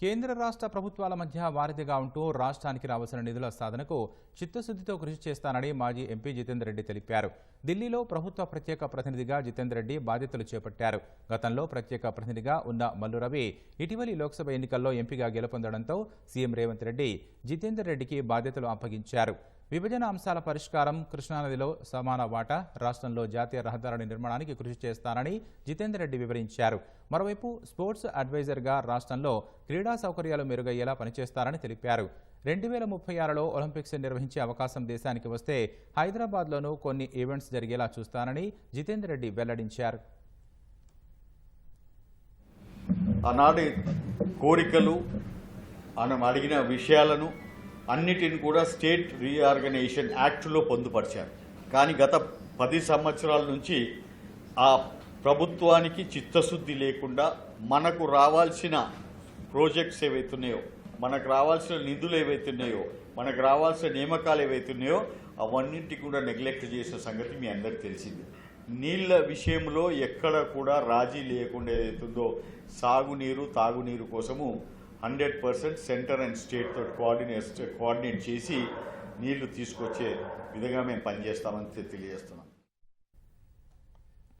కేంద్ర రాష్ట్ర ప్రభుత్వాల మధ్య వారధిగా ఉంటూ రాష్ట్రానికి రావాల్సిన నిధుల సాధనకు చిత్తశుద్ధితో కృషి చేస్తానని మాజీ ఎంపీ జితేందర్ రెడ్డి తెలిపారు. ఢిల్లీలో ప్రభుత్వ ప్రత్యేక ప్రతినిధిగా జితేందర్ రెడ్డి బాధ్యతలు చేపట్టారు. గతంలో ప్రత్యేక ప్రతినిధిగా ఉన్న మల్లు రవి ఇటీవలి లోక్సభ ఎన్నికల్లో ఎంపీగా గెలుపొందడంతో సీఎం రేవంత్ రెడ్డి జితేందర్ రెడ్డికి బాధ్యతలు అప్పగించారు. విభజన అంశాల పరిష్కారం కృష్ణానదిలో సమాన వాటా రాష్ట్రంలో జాతీయ రహదారుల నిర్మాణానికి కృషి చేస్తానని జితేందర్ రెడ్డి వివరించారు. మరోవైపు స్పోర్ట్స్ అడ్వైజర్గా రాష్ట్రంలో క్రీడా సౌకర్యాలు మెరుగయ్యేలా పనిచేస్తారని తెలిపారు. రెండు వేల ముప్పై ఆరులో ఒలింపిక్స్ నిర్వహించే అవకాశం దేశానికి వస్తే హైదరాబాద్లోనూ కొన్ని ఈవెంట్స్ జరిగేలా చూస్తానని జితేందర్ రెడ్డి వెల్లడించారు. ఆనాడు కోరికలు మనం అడిగిన విషయాలను అన్నిటిని కూడా స్టేట్ రీఆర్గనైజేషన్ యాక్ట్లో పొందుపరిచారు. కానీ గత పది సంవత్సరాల నుంచి ఆ ప్రభుత్వానికి చిత్తశుద్ధి లేకుండా మనకు రావాల్సిన ప్రాజెక్ట్స్ ఏవైతున్నాయో మనకు రావాల్సిన నిధులు ఏవైతున్నాయో మనకు రావాల్సిన నియామకాలు ఏవైతున్నాయో అవన్నింటి కూడా నెగ్లెక్ట్ చేసిన సంగతి మీ అందరికి తెలిసింది. నీళ్ళ విషయంలో ఎక్కడ కూడా రాజీ లేకుండా ఏదైతుందో సాగునీరు తాగునీరు కోసము హండ్రెడ్ పర్సెంట్ సెంటర్ అండ్ స్టేట్తో కోఆర్డినేట్ కోఆర్డినేట్ చేసి నీళ్ళు తీసుకొచ్చే విధంగా మేము పనిచేస్తామని తెలియజేస్తున్నాం.